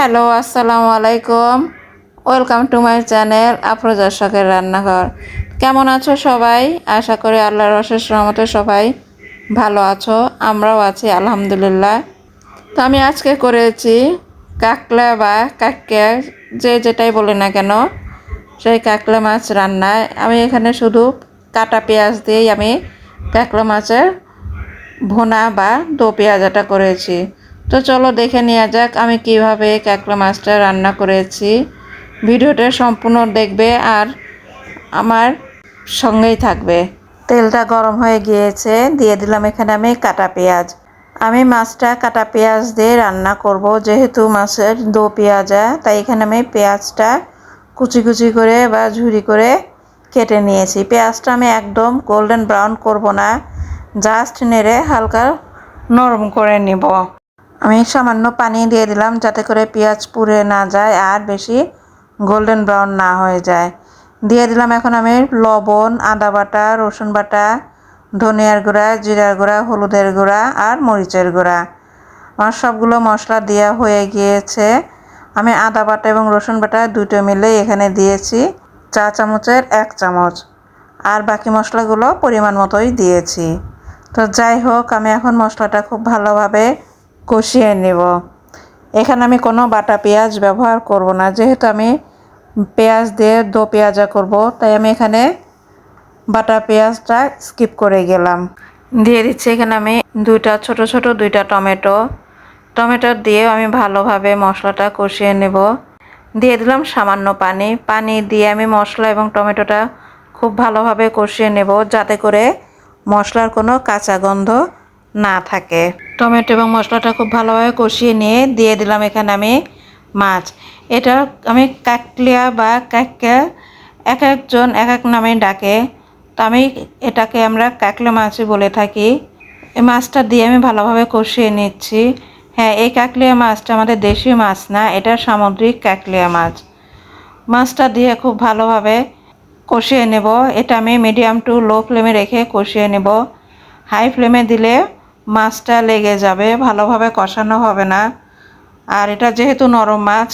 Hello, আসসালামু আলাইকুম। Welcome to my channel Afroza শখের রান্নাঘর কেমন আছো সবাই? আশা করি আল্লাহর অশেষ রহমতে সবাই ভালো আছো, আমরাও আছি, আলহামদুলিল্লাহ। তো আমি আজকে করেছি কাকলা বা কাকিয়া যে যেটাই বলি না কেন, সেই কাকলা মাছ রান্নায়। আমি এখানে শুধু কাটা পেঁয়াজ দিয়েই আমি কাকলা মাছের ভুনা বা দো পেঁয়াজাটা করেছি। তো চলো দেখে নেওয়া যাক আমি কীভাবে কাঁকড়া মাছটা রান্না করেছি। ভিডিওটা সম্পূর্ণ দেখবে আর আমার সঙ্গেই থাকবে। তেলটা গরম হয়ে গিয়েছে, দিয়ে দিলাম এখানে আমি কাটা পেঁয়াজ। আমি মাছটা কাটা পেঁয়াজ দিয়ে রান্না করব, যেহেতু মাছের দো পেঁয়াজা তাই এখানে আমি পেঁয়াজটা কুচি কুচি করে বা ঝুরি করে কেটে নিয়েছি। পেঁয়াজটা আমি একদম গোল্ডেন ব্রাউন করব না জাস্ট নেড়ে হালকা নরম করে নিব। আমি সামান্য পানি দিয়ে দিলাম যাতে করে পেঁয়াজ পুড়ে না যায় আর বেশি গোল্ডেন ব্রাউন না হয়ে যায়। দিয়ে দিলাম এখন আমি লবণ, আদা বাটা, রসুন বাটা, ধনিয়ার গুঁড়া, জিরার গুঁড়া, হলুদের গুঁড়া আর মরিচের গুঁড়া। আমার সবগুলো মশলা দেওয়া হয়ে গিয়েছে। আমি আদা বাটা এবং রসুন বাটা দুটো মিলে এখানে দিয়েছি চা চামচের এক চামচ। আর বাকি মশলাগুলো পরিমাণ মতোই দিয়েছি। তো যাই হোক, আমি এখন মশলাটা খুব ভালোভাবে কষিয়ে নেব। এখানে আমি কোনো বাটা পেঁয়াজ ব্যবহার করব না। যেহেতু আমি পেঁয়াজ দিয়ে দো পেঁয়াজা করব, তাই আমি এখানে বাটা পেঁয়াজটা স্কিপ করে গেলাম। দিয়ে দিচ্ছি এখানে আমি দুইটা, ছোট ছোট দুইটা টমেটো। টমেটো দিয়ে আমি ভালোভাবে মশলাটা কষিয়ে নেব। দিয়ে দিলাম সামান্য পানি। পানি দিয়ে আমি মশলা এবং টমেটোটা খুব ভালোভাবে কষিয়ে নেব, যাতে করে মশলার কোনো কাঁচা গন্ধ না থাকে। টমেটো এবং মশলাটা খুব ভালোভাবে কষিয়ে নিয়ে দিয়ে দিলাম এখানে আমি মাছ। এটা আমি কাকলিয়া বা কাকিয়া এক একজন এক এক নামে ডাকে। তো আমি এটাকে আমরা কাকলে মাছই বলে থাকি। এই মাছটা দিয়ে আমি ভালোভাবে কষিয়ে নিচ্ছি। হ্যাঁ এই কাকলিয়া মাছটা আমাদের দেশীয় মাছ না, এটা সামুদ্রিক কাকলিয়া মাছ। মাছটা দিয়ে খুব ভালোভাবে কষিয়ে নেব। এটা আমি মিডিয়াম টু লো ফ্লেমে রেখে কষিয়ে নেব। হাই ফ্লেমে দিলে মাছটা লেগে যাবে, ভালোভাবে কষানো হবে না। আর এটা যেহেতু নরম মাছ,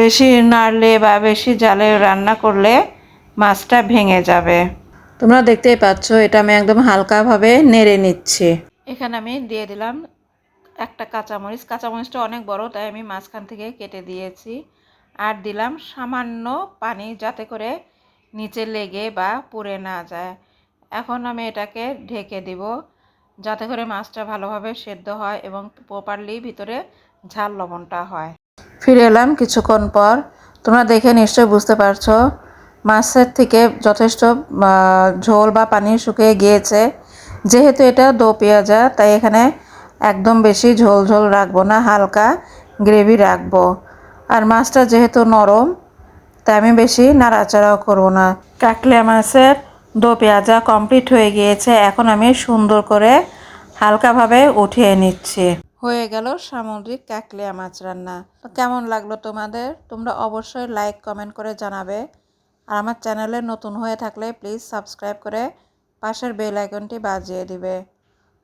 বেশি নাড়লে বা বেশি জালে রান্না করলে মাছটা ভেঙে যাবে। তোমরা দেখতেই পাচ্ছ, এটা আমি একদম হালকাভাবে নেড়ে নিচ্ছি। এখানে আমি দিয়ে দিলাম একটা কাঁচামরিচ। কাঁচামরিচটা অনেক বড়, তাই আমি মাঝখান থেকে কেটে দিয়েছি। আর দিলাম সামান্য পানি, যাতে করে নিচে লেগে বা পুড়ে না যায়। এখন আমি এটাকে ঢেকে দিব। যাতে করে মাছটা ভালোভাবে সেদ্ধ হয় এবং প্রপারলি ভিতরে ঝাল লবণটা হয়। ফিরে এলাম কিছুক্ষণ পর। তোমরা দেখে নিশ্চয়ই বুঝতে পারছ, মাছের থেকে যথেষ্ট ঝোল বা পানি শুকিয়ে গিয়েছে। যেহেতু এটা দো পেঁয়াজা, তাই এখানে একদম বেশি ঝোল ঝোল রাখব না, হালকা গ্রেভি রাখব। আর মাছটা যেহেতু নরম, তাই আমি বেশি নাড়াচাড়াও করব না। কাকলিয়া মাছের দো পেঁয়াজা কমপ্লিট হয়ে গিয়েছে। এখন আমি সুন্দর করে হালকাভাবে উঠিয়ে নিচ্ছি। হয়ে গেল সামুদ্রিক কাকলিয়া মাছ রান্না। কেমন লাগল তোমাদের? তোমরা অবশ্যই লাইক কমেন্ট করে জানাবে। আর আমার চ্যানেলে নতুন হয়ে থাকলে প্লিজ সাবস্ক্রাইব করে পাশের বেল আইকনটি বাজিয়ে দিবে।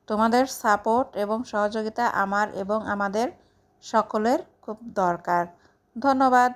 তোমাদের সাপোর্ট এবং সহযোগিতা আমার এবং আমাদের সকলের খুব দরকার। ধন্যবাদ।